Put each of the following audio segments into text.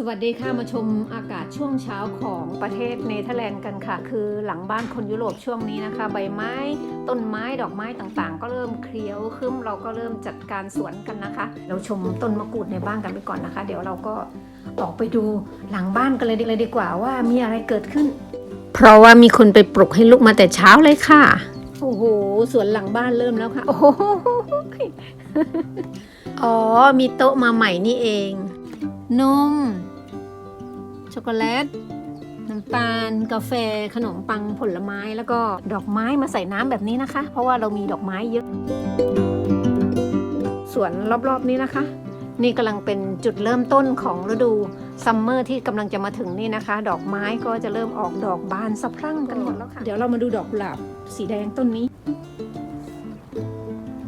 สวัสดีค่ะมาชมอากาศช่วงเช้าของประเทศเนเธอร์แลนด์กันค่ะ คือหลังบ้านคนยุโรปช่วงนี้นะคะ ใบไม้ต้นไม้ดอกไม้ต่างๆ ก็เริ่มเคลี้ยวขึ้นเราก็เริ่มจัดการสวนกันนะคะ เราชมต้นมะกรูดในบ้านกันไปก่อนนะคะ เดี๋ยวเราก็ออกไปดูหลังบ้านกันเลยดีเลยดีกว่าว่ามีอะไรเกิดขึ้น เพราะว่ามีคนไปปลุกให้ลุกมาแต่เช้าเลยค่ะ โอ้โหสวนหลังบ้านเริ่มแล้วค่ะ โอ้โหอ๋อมีโต๊ะมาใหม่นี่เอง นม ช็อกโกแลตน้ำตาล กาแฟ ขนมปังผลไม้แล้วก็ดอกไม้มาใส่น้ำแบบนี้นะคะ เพราะว่าเรามีดอกไม้เยอะ สวนรอบๆนี้นะคะ นี่กำลังเป็นจุดเริ่มต้นของฤดูซัมเมอร์ที่กำลังจะมาถึงนี่นะคะ ดอกไม้ก็จะเริ่มออกดอกบานสะพรั่งกันหมดแล้วค่ะ เดี๋ยวเรามาดูดอกกุหลาบสีแดงต้นนี้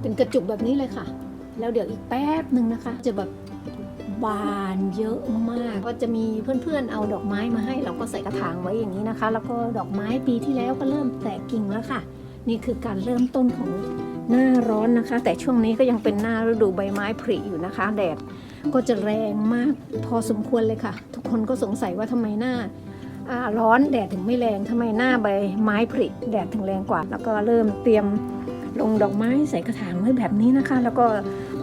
เป็นกระจุกแบบนี้เลยค่ะ แล้วเดี๋ยวอีกแป๊บหนึ่งนะคะ จะแบบ บานเยอะมาก ก็จะมีเพื่อนๆเอาดอกไม้มาให้ เราก็ใส่กระถางไว้อย่างนี้นะคะ แล้วก็ดอกไม้ปีที่แล้วก็เริ่มแตกกิ่งแล้วค่ะ นี่คือการเริ่มต้นของหน้าร้อนนะคะ แต่ช่วงนี้ก็ยังเป็นหน้าฤดูใบไม้ผลิอยู่นะคะ แดดก็จะแรงมากพอสมควรเลยค่ะ ทุกคนก็สงสัยว่าทำไมหน้าร้อนแดดถึงไม่แรงทำไมหน้าใบไม้ผลิแดดถึงแรงกว่า แล้วก็เริ่มเตรียมลงดอกไม้ใส่กระถางไว้แบบนี้นะคะ แล้วก็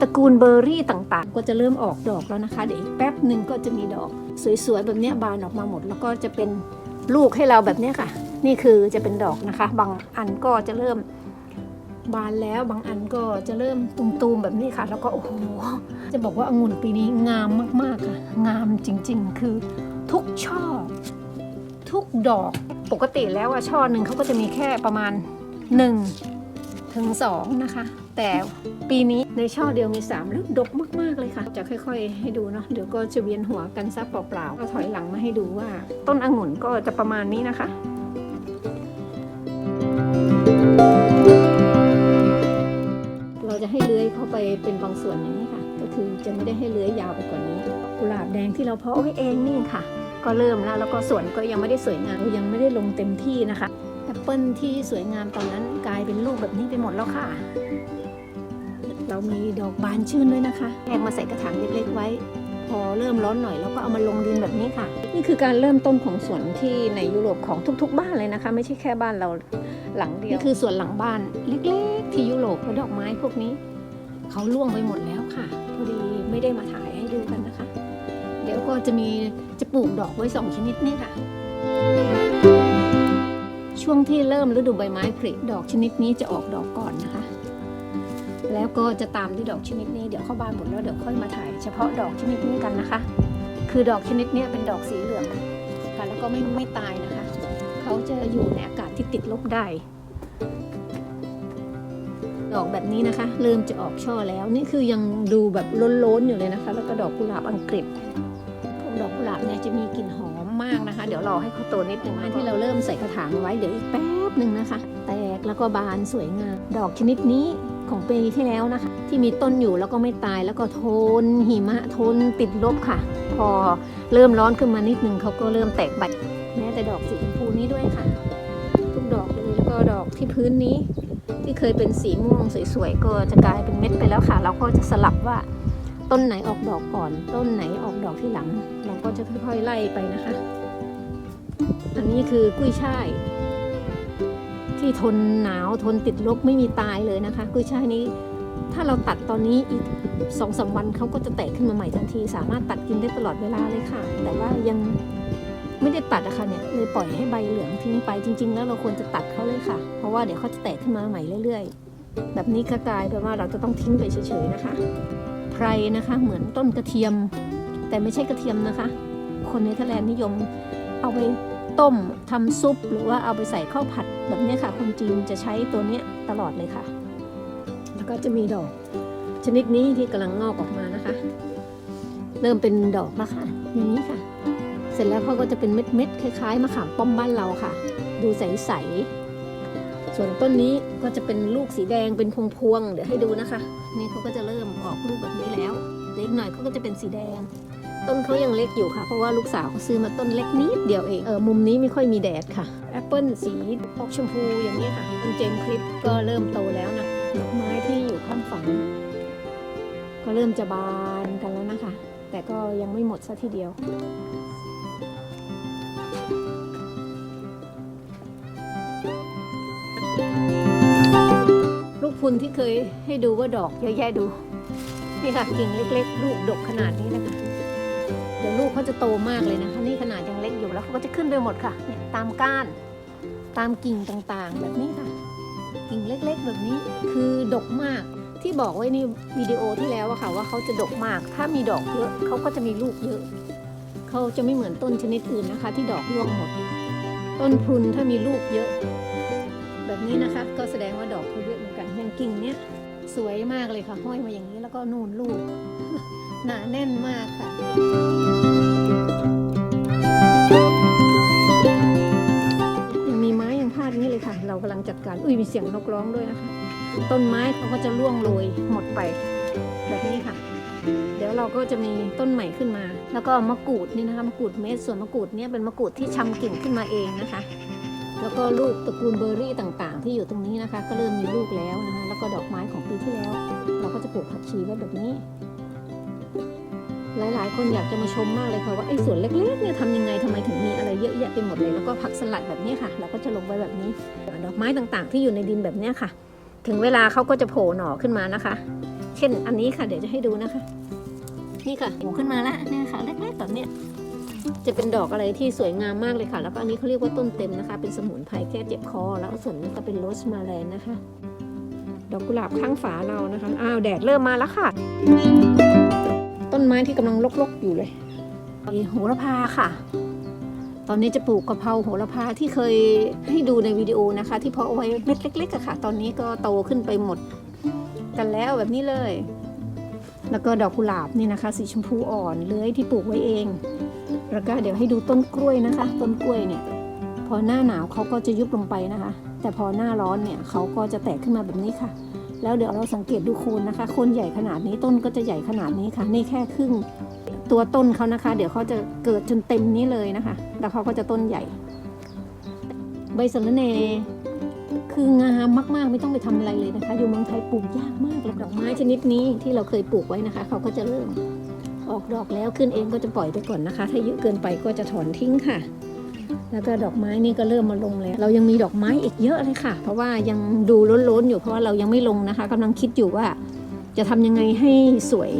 ตระกูลเบอร์รี่ต่างๆ ก็จะเริ่มออกดอกแล้วนะคะ เดี๋ยวอีกแป๊บหนึ่งก็จะมีดอกสวยๆแบบนี้บานออกมาหมด แล้วก็จะเป็นลูกให้เราแบบนี้ค่ะ นี่คือจะเป็นดอกนะคะ บางอันก็จะเริ่มบานแล้วบางอันก็จะเริ่มตุมๆแบบนี้ค่ะ แล้วก็โอ้โหจะบอกว่าองุ่นปีนี้งามมากๆค่ะ งามจริงๆ คือทุกช่อ ทุกดอกปกติแล้วอะช่อหนึ่งเขาก็จะมีแค่ประมาณ1ถึง2นะคะ แต่ปีนี้ในช่อเดียวมี 3 แล้วดกมาก ๆ เลยค่ะ จะค่อยๆ ให้ดูเนาะเดี๋ยวก็จะเวียนหัวกันซะเปล่าๆก็ถอยหลังมาให้ดูว่า ต้นองุ่นก็จะประมาณนี้นะคะเราจะให้เลื้อยเข้าไปเป็นบางส่วนอย่างนี้ค่ะ ก็คือจะไม่ได้ให้เลื้อยยาวไปกว่านี้ กุหลาบแดงที่เราเพาะไว้เองนี่ค่ะ ก็เริ่มแล้วแล้วก็สวนก็ยังไม่ได้สวยงามยังไม่ได้ลงเต็มที่นะคะแอปเปิลที่สวยงามตอนนั้นกลายเป็นลูกแบบนี้ไปหมดแล้วค่ะ เรามีดอกบานชื่นด้วยนะคะแยกมาใส่กระถางเล็กๆไว้ พอเริ่มร้อนหน่อยเราก็เอามาลงดินแบบนี้ค่ะ นี่คือการเริ่มต้นของสวนที่ในยุโรปของทุก ๆ บ้านเลยนะคะ ไม่ใช่แค่บ้านเราหลังเดียวนี่คือสวนหลังบ้านเล็กๆ ที่ยุโรปแล้วดอกไม้พวกนี้เขาล่วงไปหมดแล้วค่ะพอดีไม่ได้มาถ่ายให้ดูกันนะคะ เดี๋ยวก็จะมีจะปลูกดอกไว้สองชนิดนี่ค่ะช่วงที่เริ่มฤดูใบไม้ผลิดอกชนิดนี้จะออกดอกก่อนนะคะ แล้วก็จะตามด้วยดอกชนิดนี้เดี๋ยวเข้าบ้านหมดแล้วเดี๋ยวค่อยมาถ่าย เฉพาะดอกชนิดนี้กันนะคะ คือดอกชนิดนี้เป็นดอกสีเหลืองค่ะแล้วก็ไม่ไม่ตายนะคะ เขาจะอยู่ในอากาศที่ติดลบได้ดอกแบบนี้นะคะ เริ่มจะออกช่อแล้วนี่คือยังดูแบบล้นๆอยู่เลยนะคะ แล้วก็ดอกกุหลาบอังกฤษพวกดอกกุหลาบเนี่ยจะมีกลิ่นหอมมากนะคะ เดี๋ยวรอให้เขาโตนิดนึงนที่เราเริ่มใส่กระถางไว้เดี๋ยวอีกแป๊บหนึ่งนะคะ แตกแล้วก็บานสวยงามดอกชนิดนี้ ของปีที่แล้วนะคะ ที่มีต้นอยู่แล้วก็ไม่ตายแล้วก็ทนหิมะทนติดลบค่ะ พอเริ่มร้อนขึ้นมานิดนึงเขาก็เริ่มแตกใบแม้แต่ดอกสีชมพูนี้ด้วยค่ะ ทุกดอกเลยแล้วก็ดอกที่พื้นนี้ ที่เคยเป็นสีม่วงสวยๆก็จะกลายเป็นเม็ดไปแล้วค่ะ เราก็จะสลับว่าต้นไหนออกดอกก่อน ต้นไหนออกดอกที่หลัง เราก็จะค่อยๆไล่ไปนะคะ อันนี้คือกุ้ยช่าย ที่ทนหนาวทนติดลบไม่มีตายเลยนะคะกุ้ยช่ายนี้ ถ้าเราตัดตอนนี้อีกสองสาวันเขาก็จะแตกขึ้นมาใหม่ทันที สามารถตัดกินได้ตลอดเวลาเลยค่ะ แต่ว่ายังไม่ได้ตัดอะค่ะเนี่ยเลยปล่อยให้ใบเหลืองทิ้งไปจริง ๆ แล้วเราควรจะตัดเขาเลยค่ะ เพราะว่าเดี๋ยวเขาจะแตกขึ้นมาใหม่เรื่อย ๆ แบบนี้ก็กลายเป็นว่าเราจะต้องทิ้งไปเฉยๆนะคะไพรนะคะ เหมือนต้นกระเทียม แต่ไม่ใช่กระเทียมนะคะ คนเนเธอร์แลนด์นิยมเอาไป ต้มทำซุป หรือว่าเอาไปใส่ข้าวผัดแบบเนี้ยค่ะ คนจีนจะใช้ตัวเนี้ยตลอดเลยค่ะ แล้วก็จะมีดอก ชนิดนี้ที่กำลังงอกออกมานะคะ เริ่มเป็นดอกแล้วค่ะอย่างนี้ค่ะ เสร็จแล้วเขาก็จะเป็นเม็ดๆคล้ายๆมะขามป้อมบ้านเราค่ะ ดูใสๆส่วนต้นนี้ก็จะเป็นลูกสีแดงเป็นพวงๆเดี๋ยวให้ดูนะคะ นี่เขาก็จะเริ่มออกลูกแบบนี้แล้วเดี๋ยวอีกหน่อยเขาก็จะเป็นสีแดง ต้นเขายังเล็กอยู่ค่ะ เพราะว่าลูกสาวเขาซื้อมาต้นเล็กนิดเดียวเองเออมุมนี้ไม่ค่อยมีแดดค่ะแอปเปิลสีออกชมพูอย่างนี้ค่ะต้นเจมคลิปก็เริ่มโตแล้วนะดอกไม้ที่อยู่ข้างฝั่งก็เริ่มจะบานกันแล้วนะคะ แต่ก็ยังไม่หมดซะทีเดียวลูกพุนที่เคยให้ดูว่าดอกเยอะแยะดู นี่ค่ะกิ่งเล็กๆ ลูกดกขนาดนี้นะคะ เดี๋ยวลูกเขาจะโตมากเลยนะคะนี่ขนาดยังเล็กอยู่แล้วเขาก็จะขึ้นไปหมดค่ะเนี่ยตามก้าน ตามกิ่งต่างๆ แบบนี้ค่ะ กิ่งเล็กๆ แบบนี้คือดกมากที่บอกไว้ในวิดีโอที่แล้วอะค่ะว่าเขาจะดกมาก ถ้ามีดอกเยอะเขาก็จะมีลูกเยอะเขาจะไม่เหมือนต้นชนิดอื่นนะคะ ที่ดอกร่วงหมด ต้นพรุนถ้ามีลูกเยอะ แบบนี้นะคะ ก็แสดงว่าดอกเขาเยอะเหมือนกันอย่างกิ่งเนี้ยสวยมากเลยค่ะ ห้อยมาอย่างนี้แล้วก็นูนลูก หนาแน่นมากค่ะ ยังมีไม้ยังพาดนี้เลยค่ะ เรากำลังจัดการ อุ้ยมีเสียงนกร้องด้วยนะคะ ต้นไม้เขาก็จะร่วงโรยหมดไปแบบนี้ค่ะ เดี๋ยวเราก็จะมีต้นใหม่ขึ้นมา แล้วก็มะกรูดนี่นะคะ มะกรูดเม็ด ส่วนมะกรูดเนี่ยเป็นมะกรูดที่ชำกิ่งขึ้นมาเองนะคะ แล้วก็ลูกตระกูลเบอร์รี่ต่างๆ ที่อยู่ตรงนี้นะคะ ก็เริ่มมีลูกแล้วนะคะ แล้วก็ดอกไม้ของปีที่แล้ว เราก็จะปลูกผักชีไว้แบบนี้ หลายๆ คนอยากจะมาชมมากเลยค่ะว่าไอ้สวนเล็กๆเนี่ยทำยังไงทำไมถึงมีอะไรเยอะแยะไปหมดเลยแล้วก็ผักสลัดแบบนี้ค่ะ เราก็จะลงไว้แบบนี้ดอกไม้ต่างๆ ที่อยู่ในดินแบบนี้ค่ะ ถึงเวลาเขาก็จะโผล่หน่อขึ้นมานะคะ เช่นอันนี้ค่ะ เดี๋ยวจะให้ดูนะคะ นี่ค่ะโผล่ขึ้นมาแล้วเนี่ยค่ะเล็กๆแบบนี้จะเป็นดอกอะไรที่สวยงามมากเลยค่ะ แล้วก็อันนี้เขาเรียกว่าต้นเต็มนะคะ เป็นสมุนไพรแก้เจ็บคอ แล้วส่วนนี้ก็เป็นโรสมาแลนนะคะ ดอกกุหลาบข้างฝาเรานะคะ อ้าวแดดเริ่มมาแล้วค่ะ ต้นไม้ที่กำลังรกๆอยู่เลยโหระพาค่ะ ตอนนี้จะปลูกกะเพราโหระพาที่เคยให้ดูในวิดีโอนะคะ ที่เพาะไว้เม็ดเล็กๆอะค่ะ ตอนนี้ก็โตขึ้นไปหมดกันแล้วแบบนี้เลย แล้วก็ดอกกุหลาบนี่นะคะ สีชมพูอ่อนเลื้อยที่ปลูกไว้เอง แล้วก็เดี๋ยวให้ดูต้นกล้วยนะคะ ต้นกล้วยเนี่ย พอหน้าหนาวเขาก็จะยุบลงไปนะคะ แต่พอหน้าร้อนเนี่ยเขาก็จะแตกขึ้นมาแบบนี้ค่ะ แล้วเดี๋ยวเราสังเกตดูโคนนะคะ โคนใหญ่ขนาดนี้ต้นก็จะใหญ่ขนาดนี้ค่ะ นี่แค่ครึ่งตัวต้นเขานะคะ เดี๋ยวเขาจะเกิดจนเต็มนี้เลยนะคะ แล้วเขาก็จะต้นใหญ่ ใบสะระแหน่คืองามมากๆ ไม่ต้องไปทำอะไรเลยนะคะ อยู่เมืองไทยปลูกยากมากเลยดอกไม้ชนิดนี้ที่เราเคยปลูกไว้นะคะ เขาก็จะเริ่มออกดอกแล้วขึ้นเองก็จะปล่อยไปก่อนนะคะ ถ้าเยอะเกินไปก็จะถอนทิ้งค่ะ แล้วก็ดอกไม้นี่ก็เริ่มมาลงแล้ว เรายังมีดอกไม้อีกเยอะเลยค่ะ เพราะว่ายังดูล้นๆอยู่เพราะว่าเรายังไม่ลงนะคะกำลังคิดอยู่ว่าจะทำยังไงให้สวย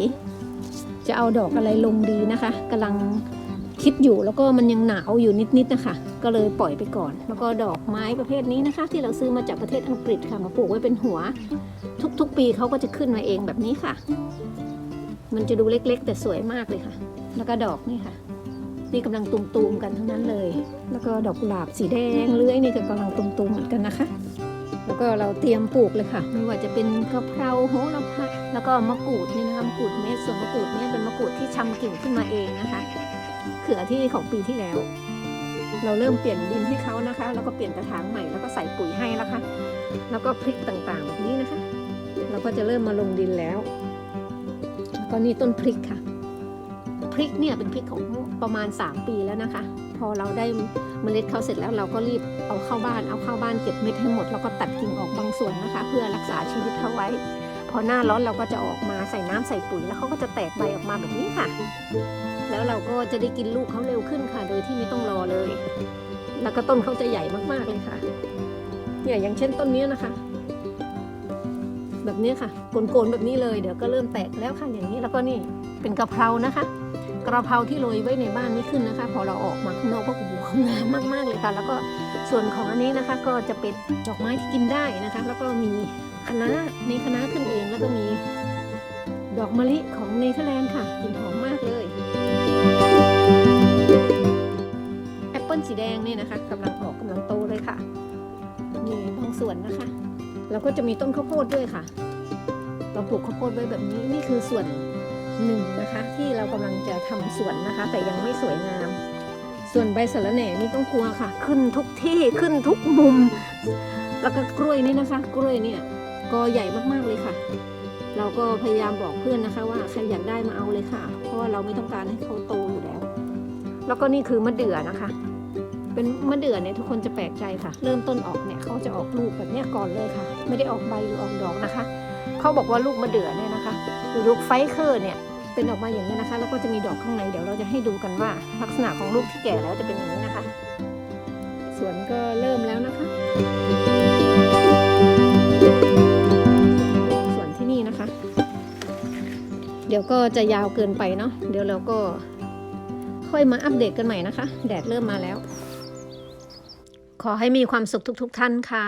จะเอาดอกอะไรลงดีนะคะกำลังคิดอยู่แล้วก็มันยังหนาวอยู่นิดๆนะคะ ก็เลยปล่อยไปก่อน แล้วก็ดอกไม้ประเภทนี้นะคะ ที่เราซื้อมาจากประเทศอังกฤษค่ะมาปลูกไว้เป็นหัว ทุกๆ ปีเขาก็จะขึ้นมาเองแบบนี้ค่ะ มันจะดูเล็กๆ แต่สวยมากเลยค่ะ แล้วก็ดอกนี่ค่ะ นี่กำลังตุมๆกันทั้งนั้นเลย แล้วก็ดอกกุหลาบสีแดงเลื้อยนี่ก็กำลังตุมๆเหมือนกันนะคะ แล้วก็เราเตรียมปลูกเลยค่ะ ไม่ว่าจะเป็นกะเพราโหระพาแล้วก็มะกรูดนี่นะคะมะกรูดเม็ดส่วนมะกรูดเนี่ยเป็นมะกรูดที่ชำกิ่งขึ้นมาเองนะคะเขือที่ของปีที่แล้ว เราเริ่มเปลี่ยนดินให้เขานะคะ แล้วก็เปลี่ยนกระถางใหม่แล้วก็ใส่ปุ๋ยให้แล้วค่ะแล้วก็พริกต่างๆแบบนี้นะคะ เราก็จะเริ่มมาลงดินแล้วแล้วก็นี่ต้นพริกค่ะ ริกเนี่ยเป็นพริกของประมาณ 3 ปีแล้วนะคะ พอเราได้เมล็ดเขาเสร็จแล้วเราก็รีบเอาเข้าบ้านเอาเข้าบ้านเก็บเม็ดให้หมดแล้วก็ตัดกิ่งออกบางส่วนนะคะ เพื่อรักษาชีวิตเขาไว้ พอหน้าร้อนเราก็จะออกมาใส่น้ำใส่ปุ๋ยแล้วเขาก็จะแตกใบออกมาแบบนี้ค่ะ แล้วเราก็จะได้กินลูกเขาเร็วขึ้นค่ะ โดยที่ไม่ต้องรอเลย แล้วก็ต้นเขาจะใหญ่มากๆเลยค่ะเนี่ยอย่างเช่นต้นนี้นะคะ แบบนี้ค่ะโกนๆแบบนี้เลยเดี๋ยวก็เริ่มแตกแล้วค่ะอย่างนี้แล้วก็นี่เป็นกะเพรานะคะ กระเพราที่โรยไว้ในบ้านไม่ขึ้นนะคะ พอเราออกมาข้างนอกก็โอ้โหงามมากๆเลยค่ะ แล้วก็ส่วนของอันนี้นะคะก็จะเป็นดอกไม้ที่กินได้นะคะ แล้วก็มีคณะในคณะขึ้นเองแล้วก็มีดอกมะลิของเนเธอร์แลนด์ค่ะกลิ่นหอมมากเลยแอปเปิลสีแดงเนี่ยนะคะกำลังออกกำลังโตเลยค่ะนี่บางส่วนนะคะ แล้วก็จะมีต้นข้าวโพดด้วยค่ะ เราปลูกข้าวโพดไว้แบบนี้นี่คือส่วน หนึ่งนะคะ ที่เรากำลังจะทำสวนนะคะ แต่ยังไม่สวยงาม ส่วนใบสะระแหน่นี่ต้องกลัวค่ะ ขึ้นทุกที่ขึ้นทุกมุม แล้วก็กล้วยนี่นะคะ กล้วยเนี่ยก็ใหญ่มากๆเลยค่ะ เราก็พยายามบอกเพื่อนนะคะ ว่าใครอยากได้มาเอาเลยค่ะ เพราะว่าเราไม่ต้องการให้เขาโตอยู่แล้ว แล้วก็นี่คือมะเดื่อนะคะ เป็นมะเดื่อเนี่ยทุกคนจะแปลกใจค่ะ เริ่มต้นออกเนี่ยเขาจะออกลูกแบบนี้ก่อนเลยค่ะ ไม่ได้ออกใบหรือออกดอกนะคะ เขาบอกว่าลูกมะเดื่อเนี่ยนะคะ ลูกไฟเคอร์เนี่ยเป็นออกมาอย่างนี้นะคะ แล้วก็จะมีดอกข้างในเดี๋ยวเราจะให้ดูกันว่า ลักษณะของลูกที่แก่แล้วจะเป็นอย่างนี้นะคะสวนก็เริ่มแล้วนะคะสวนที่นี่นะคะ เดี๋ยวก็จะยาวเกินไปเนาะเดี๋ยวเราก็ค่อยมาอัปเดตกันใหม่นะคะ แดดเริ่มมาแล้ว ขอให้มีความสุขทุก ๆ ท่านค่ะ